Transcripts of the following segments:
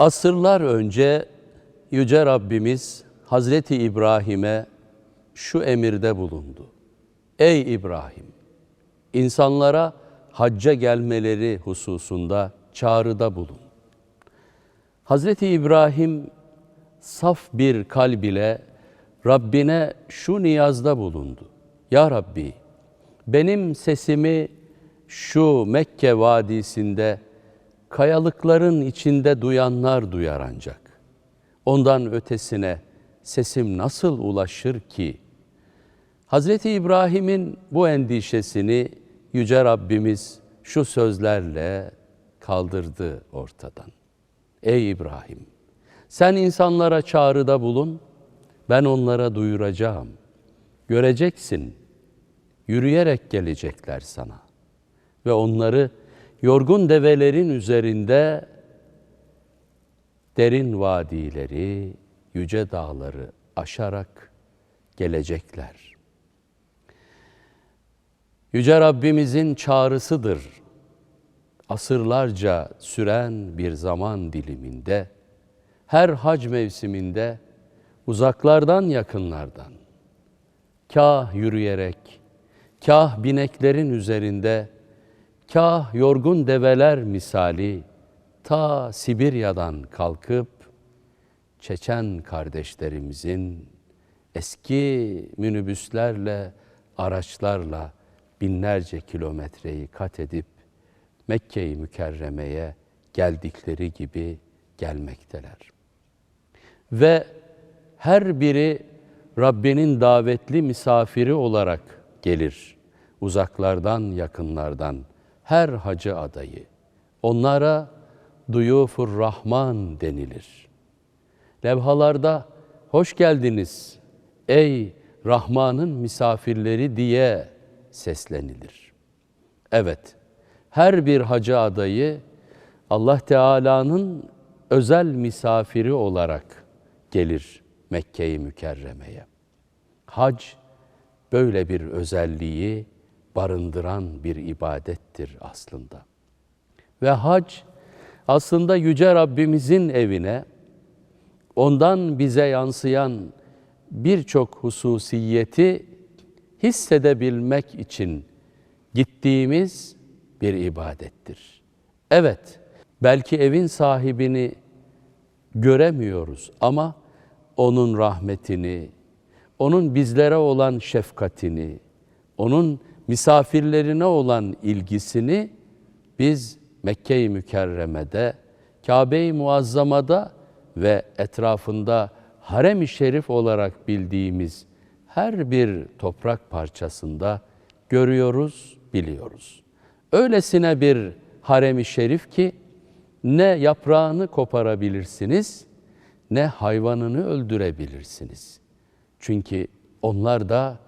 Asırlar önce Yüce Rabbimiz Hazreti İbrahim'e şu emirde bulundu. Ey İbrahim! insanlara hacca gelmeleri hususunda çağrıda bulun. Hazreti İbrahim saf bir kalb ile Rabbine şu niyazda bulundu. Ya Rabbi, benim sesimi şu Mekke vadisinde kayalıkların içinde duyanlar duyar ancak. Ondan ötesine sesim nasıl ulaşır ki? Hazreti İbrahim'in bu endişesini Yüce Rabbimiz şu sözlerle kaldırdı ortadan. Ey İbrahim! Sen insanlara çağrıda bulun, ben onlara duyuracağım. Göreceksin, yürüyerek gelecekler sana. Ve onları yorgun develerin üzerinde derin vadileri, yüce dağları aşarak gelecekler. Yüce Rabbimizin çağrısıdır. Asırlarca süren bir zaman diliminde, her hac mevsiminde, uzaklardan yakınlardan, kah yürüyerek, kah bineklerin üzerinde, kah yorgun develer misali, ta Sibirya'dan kalkıp, Çeçen kardeşlerimizin eski minibüslerle, araçlarla binlerce kilometreyi kat edip Mekke-i Mükerreme'ye geldikleri gibi gelmekteler. Ve her biri Rabbinin davetli misafiri olarak gelir. Uzaklardan, yakınlardan her hacı adayı. Onlara duyufur Rahman denilir. Levhalarda hoş geldiniz ey Rahman'ın misafirleri diye seslenilir. Evet, her bir hacı adayı Allah Teala'nın özel misafiri olarak gelir Mekke-i Mükerreme'ye. Hac böyle bir özelliği barındıran bir ibadettir aslında. Ve hac aslında yüce Rabbimizin evine ondan bize yansıyan birçok hususiyeti hissedebilmek için gittiğimiz bir ibadettir. Evet, belki evin sahibini göremiyoruz ama onun rahmetini, onun bizlere olan şefkatini, onun misafirlerine olan ilgisini biz Mekke-i Mükerreme'de, Kabe-i Muazzama'da ve etrafında harem-i şerif olarak bildiğimiz her bir toprak parçasında görüyoruz, biliyoruz. Öylesine bir harem-i şerif ki ne yaprağını koparabilirsiniz ne hayvanını öldürebilirsiniz. Çünkü onlar da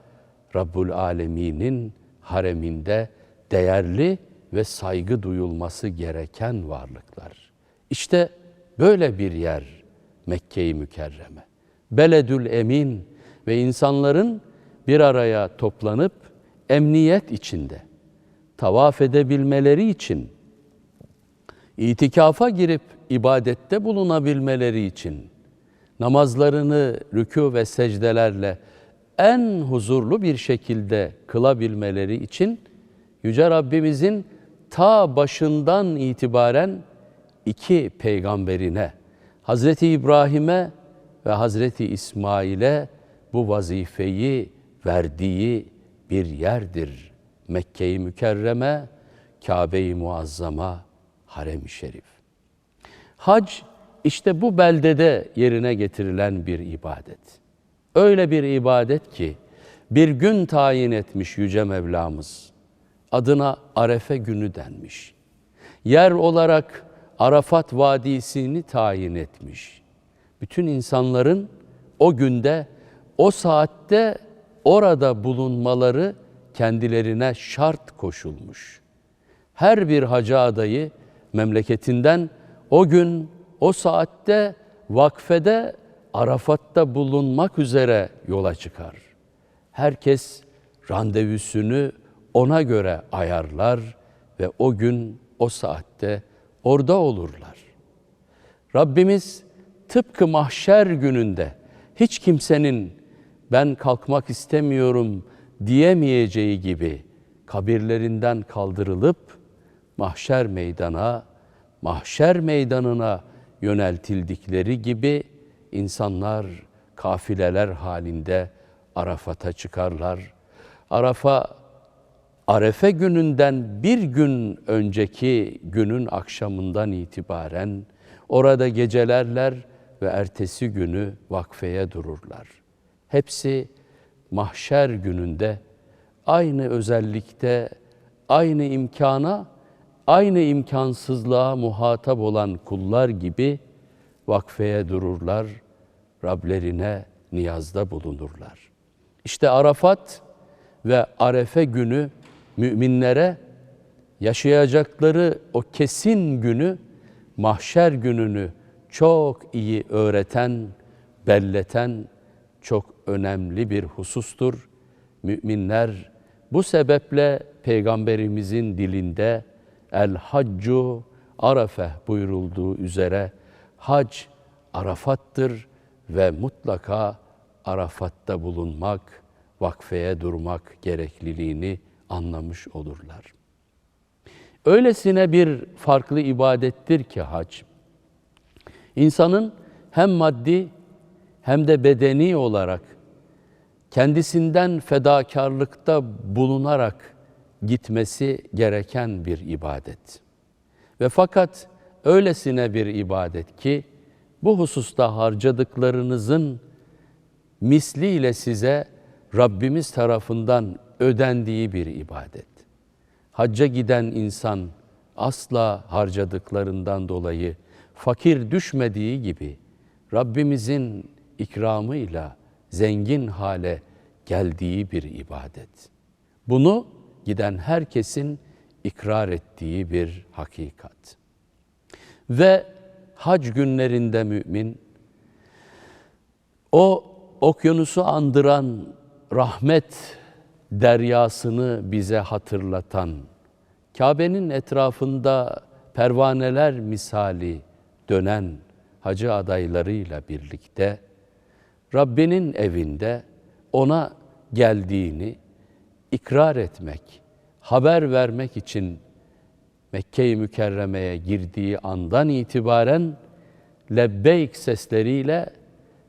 Rabbul Alemin'in hareminde değerli ve saygı duyulması gereken varlıklar. İşte böyle bir yer Mekke-i Mükerreme. Beledül Emin ve insanların bir araya toplanıp emniyet içinde tavaf edebilmeleri için itikafa girip ibadette bulunabilmeleri için namazlarını rükû ve secdelerle en huzurlu bir şekilde kılabilmeleri için Yüce Rabbimizin ta başından itibaren iki peygamberine, Hazreti İbrahim'e ve Hazreti İsmail'e bu vazifeyi verdiği bir yerdir. Mekke-i Mükerreme, Kabe-i Muazzama, Harem-i Şerif. Hac işte bu beldede yerine getirilen bir ibadet. Öyle bir ibadet ki bir gün tayin etmiş Yüce Mevlamız. Adına Arefe günü denmiş. Yer olarak Arafat Vadisi'ni tayin etmiş. Bütün insanların o günde, o saatte orada bulunmaları kendilerine şart koşulmuş. Her bir hacı adayı memleketinden o gün, o saatte vakfede Arafat'ta bulunmak üzere yola çıkar. Herkes randevusunu ona göre ayarlar ve o gün, o saatte orada olurlar. Rabbimiz tıpkı mahşer gününde hiç kimsenin ben kalkmak istemiyorum diyemeyeceği gibi kabirlerinden kaldırılıp mahşer meydana, mahşer meydanına yöneltildikleri gibi insanlar kafileler halinde Arafat'a çıkarlar. Arafa Arefe gününden bir gün önceki günün akşamından itibaren orada gecelerler ve ertesi günü vakfeye dururlar. Hepsi mahşer gününde aynı özellikte, aynı imkana, aynı imkansızlığa muhatap olan kullar gibi vakfeye dururlar, Rablerine niyazda bulunurlar. İşte Arafat ve Arefe günü müminlere yaşayacakları o kesin günü, mahşer gününü çok iyi öğreten, belleten çok önemli bir husustur. Müminler bu sebeple Peygamberimizin dilinde El Haccu Arafe buyurulduğu üzere hac Arafat'tır ve mutlaka Arafat'ta bulunmak, vakfeye durmak gerekliliğini anlamış olurlar. Öylesine bir farklı ibadettir ki hac. İnsanın hem maddi hem de bedeni olarak kendisinden fedakarlıkta bulunarak gitmesi gereken bir ibadet. Ve fakat öylesine bir ibadet ki bu hususta harcadıklarınızın misliyle size Rabbimiz tarafından ödendiği bir ibadet. Hacca giden insan asla harcadıklarından dolayı fakir düşmediği gibi Rabbimizin ikramıyla zengin hale geldiği bir ibadet. Bunu giden herkesin ikrar ettiği bir hakikat. Ve hac günlerinde mümin o okyanusu andıran rahmet deryasını bize hatırlatan, Kabe'nin etrafında pervaneler misali dönen hacı adaylarıyla birlikte Rabbinin evinde ona geldiğini ikrar etmek, haber vermek için Mekke-i Mükerreme'ye girdiği andan itibaren lebbeyk sesleriyle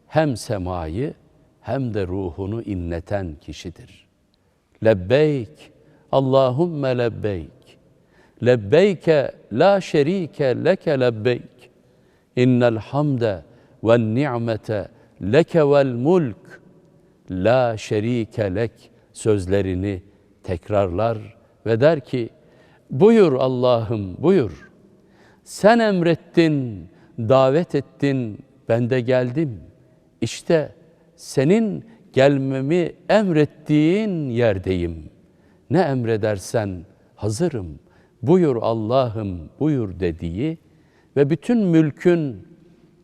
hem semayı hem de ruhunu inleten kişidir. Lebbeyk, Allahümme lebbeyk. Lebbeyke la şerike leke lebbeyk. İnnel hamde ve ni'mete leke vel mulk. La şerike lek sözlerini tekrarlar ve der ki, buyur Allah'ım buyur. Sen emrettin, davet ettin, ben de geldim. İşte senin gelmemi emrettiğin yerdeyim. Ne emredersen hazırım. Buyur Allah'ım buyur dediği ve bütün mülkün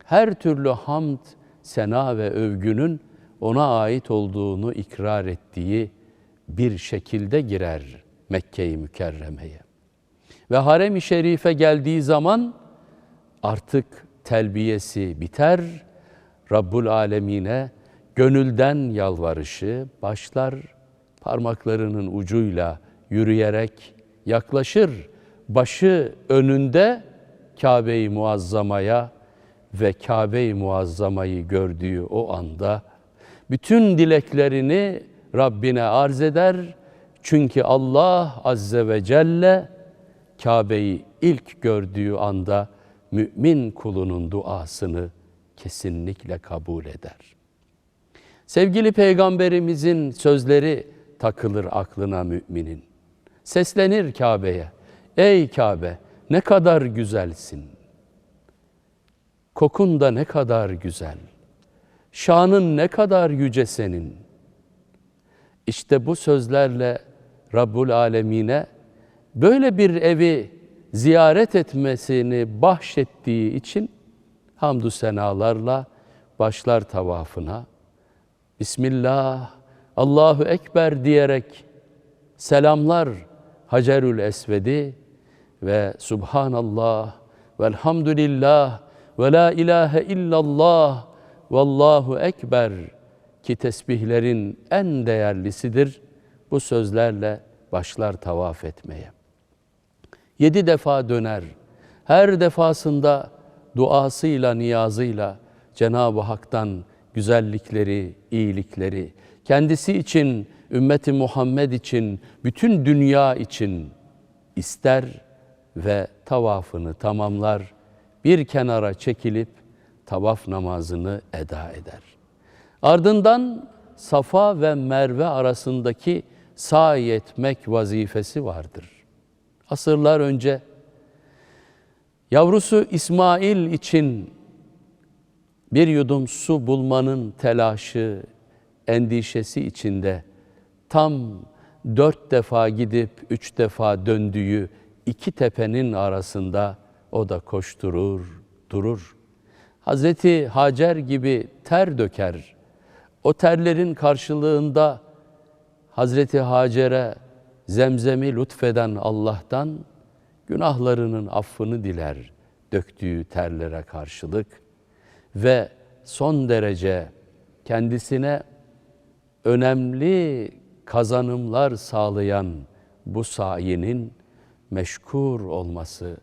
her türlü hamd, sena ve övgünün ona ait olduğunu ikrar ettiği bir şekilde girer Mekke-i Mükerreme'ye. Ve harem-i şerife geldiği zaman artık telbiyesi biter, Rabbul Alemine gönülden yalvarışı başlar, parmaklarının ucuyla yürüyerek yaklaşır, başı önünde Kabe-i Muazzama'ya ve Kabe-i Muazzama'yı gördüğü o anda bütün dileklerini Rabbine arz eder. Çünkü Allah Azze ve Celle Kabe'yi ilk gördüğü anda mümin kulunun duasını kesinlikle kabul eder. Sevgili peygamberimizin sözleri takılır aklına müminin. Seslenir Kabe'ye. Ey Kabe ne kadar güzelsin. Kokun da ne kadar güzel. Şanın ne kadar yüce senin. İşte bu sözlerle Rabbul Alemine böyle bir evi ziyaret etmesini bahşettiği için hamdü senalarla başlar tavafına. Bismillah, Allahu Ekber diyerek selamlar Hacerül Esved'i ve Subhanallah velhamdülillah ve la ilahe illallah vallahu ekber ki tesbihlerin en değerlisidir. Bu sözlerle başlar tavaf etmeye. Yedi defa döner. Her defasında duasıyla, niyazıyla Cenab-ı Hak'tan güzellikleri, iyilikleri, kendisi için, ümmeti Muhammed için, bütün dünya için ister ve tavafını tamamlar. Bir kenara çekilip tavaf namazını eda eder. Ardından Safa ve Merve arasındaki sa'i etmek vazifesi vardır. Asırlar önce yavrusu İsmail için bir yudum su bulmanın telaşı, endişesi içinde tam dört defa gidip üç defa döndüğü iki tepenin arasında o da koşturur, durur. Hazreti Hacer gibi ter döker. O terlerin karşılığında Hazreti Hacer'e zemzemi lütfeden Allah'tan günahlarının affını diler döktüğü terlere karşılık ve son derece kendisine önemli kazanımlar sağlayan bu sayinin meşkur olması,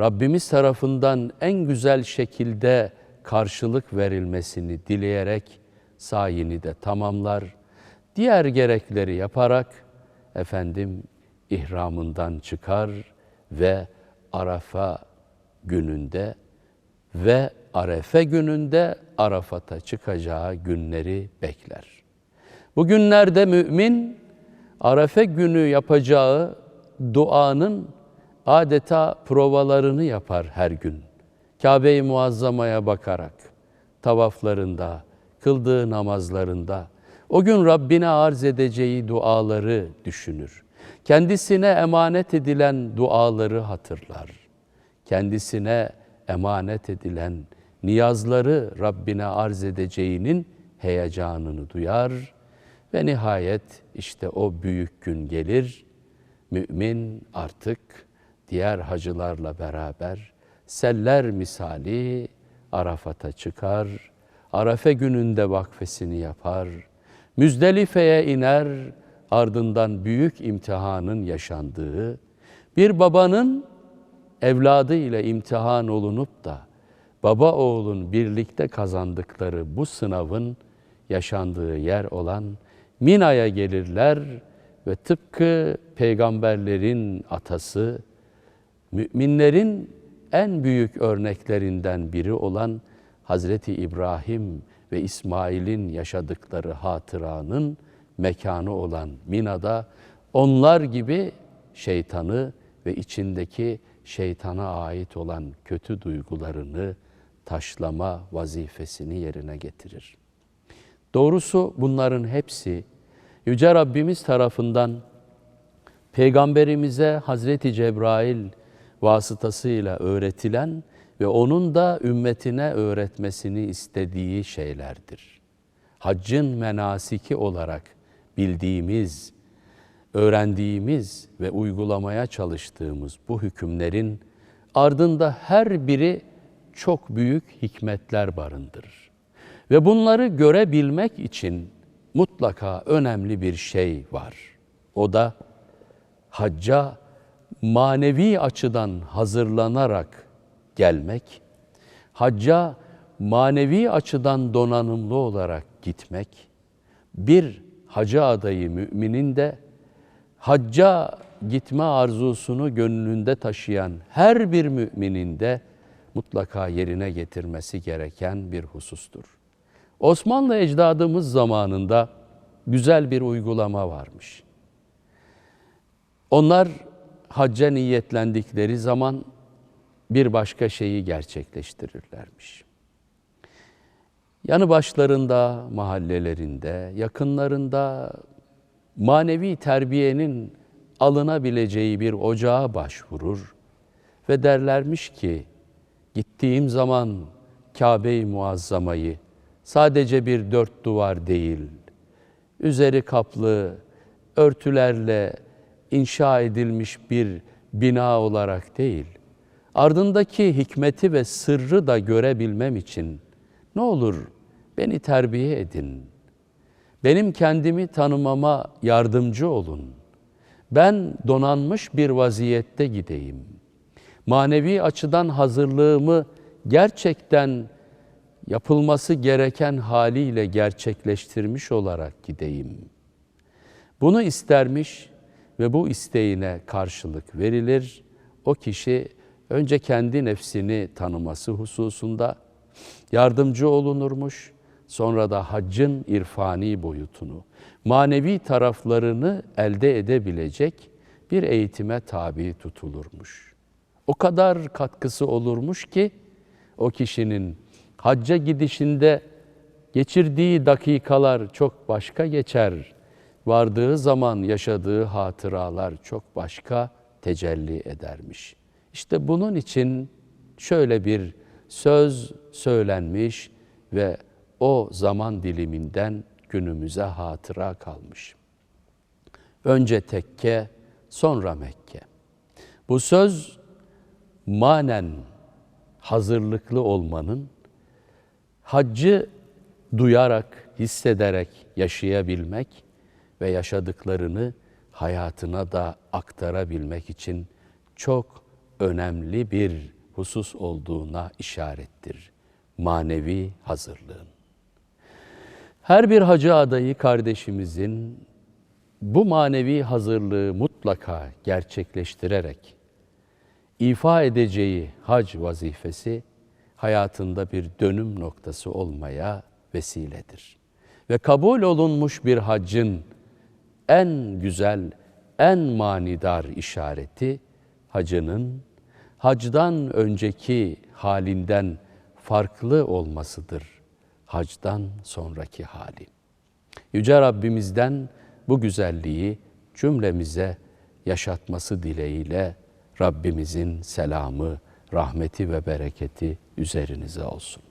Rabbimiz tarafından en güzel şekilde karşılık verilmesini dileyerek sayini de tamamlar. Diğer gerekleri yaparak efendim ihramından çıkar ve Arafa gününde ve Arefe gününde Arafat'a çıkacağı günleri bekler. Bu günlerde mümin Arefe günü yapacağı duanın adeta provalarını yapar her gün. Kabe-i Muazzama'ya bakarak, tavaflarında, kıldığı namazlarında, o gün Rabbine arz edeceği duaları düşünür. Kendisine emanet edilen duaları hatırlar. Kendisine emanet edilen niyazları Rabbine arz edeceğinin heyecanını duyar ve nihayet işte o büyük gün gelir. Mümin artık diğer hacılarla beraber seller misali Arafat'a çıkar. Arafe gününde vakfesini yapar. Müzdelife'ye iner. Ardından büyük imtihanın yaşandığı, bir babanın evladı ile imtihan olunup da baba oğlun birlikte kazandıkları bu sınavın yaşandığı yer olan Mina'ya gelirler ve tıpkı peygamberlerin atası, müminlerin en büyük örneklerinden biri olan Hazreti İbrahim ve İsmail'in yaşadıkları hatıranın mekanı olan Mina'da onlar gibi şeytanı ve içindeki şeytana ait olan kötü duygularını taşlama vazifesini yerine getirir. Doğrusu bunların hepsi Yüce Rabbimiz tarafından Peygamberimize Hazreti Cebrail vasıtasıyla öğretilen ve onun da ümmetine öğretmesini istediği şeylerdir. Haccın menasiki olarak bildiğimiz, öğrendiğimiz ve uygulamaya çalıştığımız bu hükümlerin ardında her biri çok büyük hikmetler barındırır. Ve bunları görebilmek için mutlaka önemli bir şey var. O da hacca manevi açıdan hazırlanarak gelmek, hacca manevi açıdan donanımlı olarak gitmek, bir hacı adayı müminin de hacca gitme arzusunu gönlünde taşıyan her bir müminin de mutlaka yerine getirmesi gereken bir husustur. Osmanlı ecdadımız zamanında güzel bir uygulama varmış. Onlar hacca niyetlendikleri zaman bir başka şeyi gerçekleştirirlermiş. Yanı başlarında, mahallelerinde, yakınlarında manevi terbiyenin alınabileceği bir ocağa başvurur ve derlermiş ki gittiğim zaman Kabe-i Muazzama'yı sadece bir dört duvar değil, üzeri kaplı, örtülerle inşa edilmiş bir bina olarak değil, ardındaki hikmeti ve sırrı da görebilmem için ne olur beni terbiye edin. Benim kendimi tanımama yardımcı olun. Ben donanmış bir vaziyette gideyim. Manevi açıdan hazırlığımı gerçekten yapılması gereken haliyle gerçekleştirmiş olarak gideyim. Bunu istermiş ve bu isteğine karşılık verilir. O kişi önce kendi nefsini tanıması hususunda yardımcı olunurmuş. Sonra da haccın irfani boyutunu, manevi taraflarını elde edebilecek bir eğitime tabi tutulurmuş. O kadar katkısı olurmuş ki o kişinin hacca gidişinde geçirdiği dakikalar çok başka geçer. Vardığı zaman yaşadığı hatıralar çok başka tecelli edermiş. İşte bunun için şöyle bir söz söylenmiş ve o zaman diliminden günümüze hatıra kalmış. Önce tekke, sonra Mekke. Bu söz manen hazırlıklı olmanın, haccı duyarak, hissederek yaşayabilmek ve yaşadıklarını hayatına da aktarabilmek için çok önemli bir husus olduğuna işarettir. Manevi hazırlığın. Her bir hacı adayı kardeşimizin bu manevi hazırlığı mutlaka gerçekleştirerek ifa edeceği hac vazifesi hayatında bir dönüm noktası olmaya vesiledir. Ve kabul olunmuş bir haccın en güzel, en manidar işareti hacının hacdan önceki halinden farklı olmasıdır. Hacdan sonraki hali. Yüce Rabbimizden bu güzelliği cümlemize yaşatması dileğiyle Rabbimizin selamı, rahmeti ve bereketi üzerinize olsun.